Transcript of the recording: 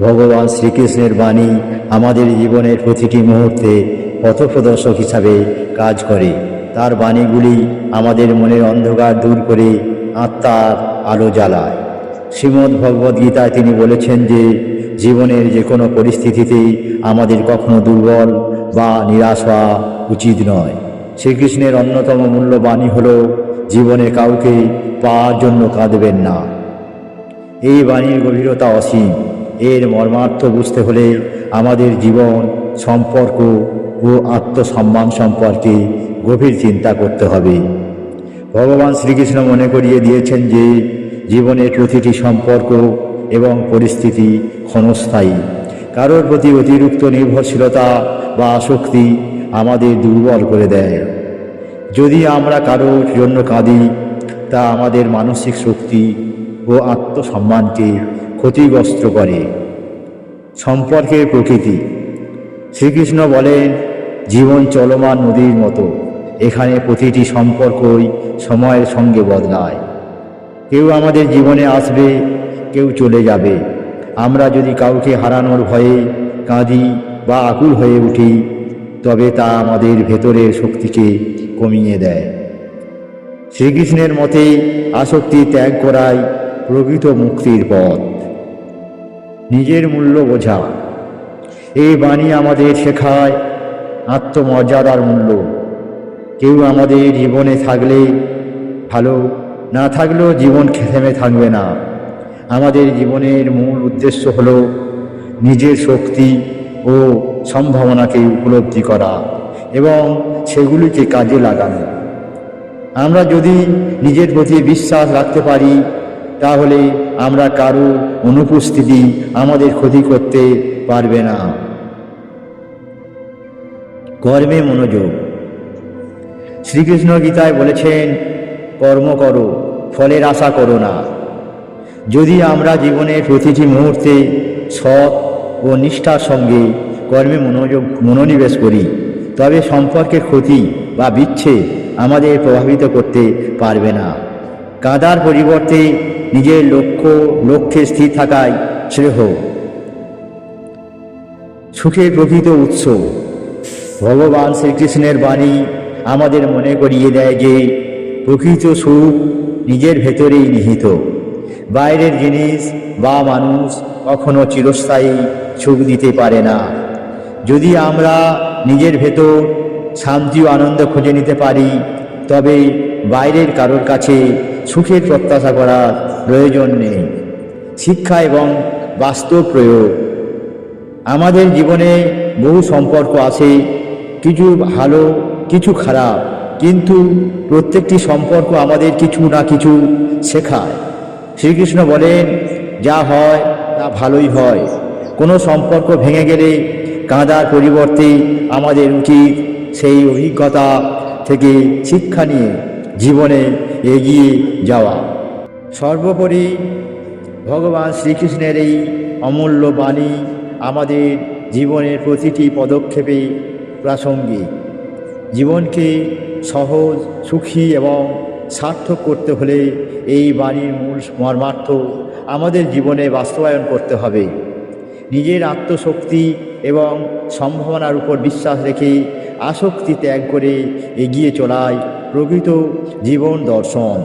ভগবান শ্রীকৃষ্ণের বাণী আমাদের জীবনের প্রতিটি মুহূর্তে পথপ্রদর্শক হিসাবে কাজ করে। তার বাণীগুলি আমাদের মনের অন্ধকার দূর করে আত্মার আলো জ্বালায়। শ্রীমদ্ ভগবদ্ গীতায় তিনি বলেছেন যে, জীবনের যে কোনো পরিস্থিতিতেই আমাদের কখনো দুর্বল বা নিরাশ হওয়া উচিত নয়। শ্রীকৃষ্ণের অন্যতম মূল্য বাণী হল, জীবনে কাউকে পাওয়ার জন্য কাঁদবেন না। এই বাণীর গভীরতা অসীম। এর মর্মার্থ বুঝতে হলে আমাদের জীবন, সম্পর্ক ও আত্মসম্মান সম্পর্কে গভীর চিন্তা করতে হবে। ভগবান শ্রীকৃষ্ণ মনে করিয়ে দিয়েছেন যে, জীবনের প্রতিটি সম্পর্ক এবং পরিস্থিতি ক্ষণস্থায়ী। কারোর প্রতি অতিরিক্ত নির্ভরশীলতা বা আসক্তি আমাদের দুর্বল করে দেয়। যদি আমরা কারোর জন্য কাঁদি, তা আমাদের মানসিক শক্তি ও আত্মসম্মানকে ক্ষতিগ্রস্ত করে। সম্পর্কের প্রকৃতি। শ্রীকৃষ্ণ বলেন, জীবন চলমান নদীর মতো। এখানে প্রতিটি সম্পর্কই সময়ের সঙ্গে বদলায়। কেউ আমাদের জীবনে আসবে, কেউ চলে যাবে। আমরা যদি কাউকে হারানোর ভয়ে কাঁদি বা আকুল হয়ে উঠি, তবে তা আমাদের ভেতরের শক্তিকে কমিয়ে দেয়। শ্রীকৃষ্ণের মতে, আসক্তি ত্যাগ করাই প্রকৃত মুক্তির পথ। নিজের মূল্য বোঝা এই বাণী আমাদের শেখায় আত্মমর্যাদার মূল্য। কেউ আমাদের জীবনে থাকলে ভালো, না থাকলেও জীবন থেমে থাকবে না। আমাদের জীবনের মূল উদ্দেশ্য হল নিজের শক্তি ও সম্ভাবনাকে উপলব্ধি করা এবং সেগুলিকে কাজে লাগানো। আমরা যদি নিজের প্রতি বিশ্বাস রাখতে পারি, তাহলে আমরা কারও অনুপস্থিতি আমাদের ক্ষতি করতে পারবে না। কর্মে মনোযোগ। শ্রীকৃষ্ণ গীতায় বলেছেন, কর্ম করো, ফলের আশা করো না। যদি আমরা জীবনের প্রতিটি মুহূর্তে সৎ ও নিষ্ঠার সঙ্গে কর্মে মনোযোগ, মনোনিবেশ করি, তবে সম্পর্কের ক্ষতি বা বিচ্ছেদ আমাদের প্রভাবিত করতে পারবে না। কাদার পরিবর্তে নিজের লক্ষ্য, লক্ষ্যে স্থির থাকায় শ্রেয়। সুখের প্রকৃত উৎস। ভগবান শ্রীকৃষ্ণের বাণী আমাদের মনে করিয়ে দেয় যে, প্রকৃত সুখ নিজের ভেতরেই নিহিত। বাইরের জিনিস বা মানুষ কখনো চিরস্থায়ী সুখ দিতে পারে না। যদি আমরা নিজের ভেতর শান্তি ও আনন্দ খুঁজে নিতে পারি, তবে বাইরের কারোর কাছে সুখের প্রত্যাশা করার প্রয়োজন নেই। শিক্ষা এবং বাস্তব প্রয়োগ। আমাদের জীবনে বহু সম্পর্ক আছে, কিছু ভালো, কিছু খারাপ, কিন্তু প্রত্যেকটি সম্পর্ক আমাদের কিছু না কিছু শেখায়। শ্রীকৃষ্ণ বলেন, যা হয়, তা ভালোই হয়। কোনো সম্পর্ক ভেঙে গেলে কাঁদার পরিবর্তে আমাদের উচিত সেই অভিজ্ঞতা থেকে শিক্ষা নিয়ে জীবনে এগিয়ে যাওয়া। সর্বোপরি ভগবান শ্রীকৃষ্ণের এই অমূল্য বাণী আমাদের জীবনের প্রতিটি পদক্ষেপে প্রাসঙ্গিক। জীবনকে সহজ, সুখী এবং সার্থক করতে হলে এই বাণীর মূল মর্মার্থ আমাদের জীবনে বাস্তবায়ন করতে হবে। নিজের আত্মশক্তি এবং সম্ভাবনার উপর বিশ্বাস রেখে আসক্তি ত্যাগ করে এগিয়ে চলায় প্রকৃত জীবন দর্শন।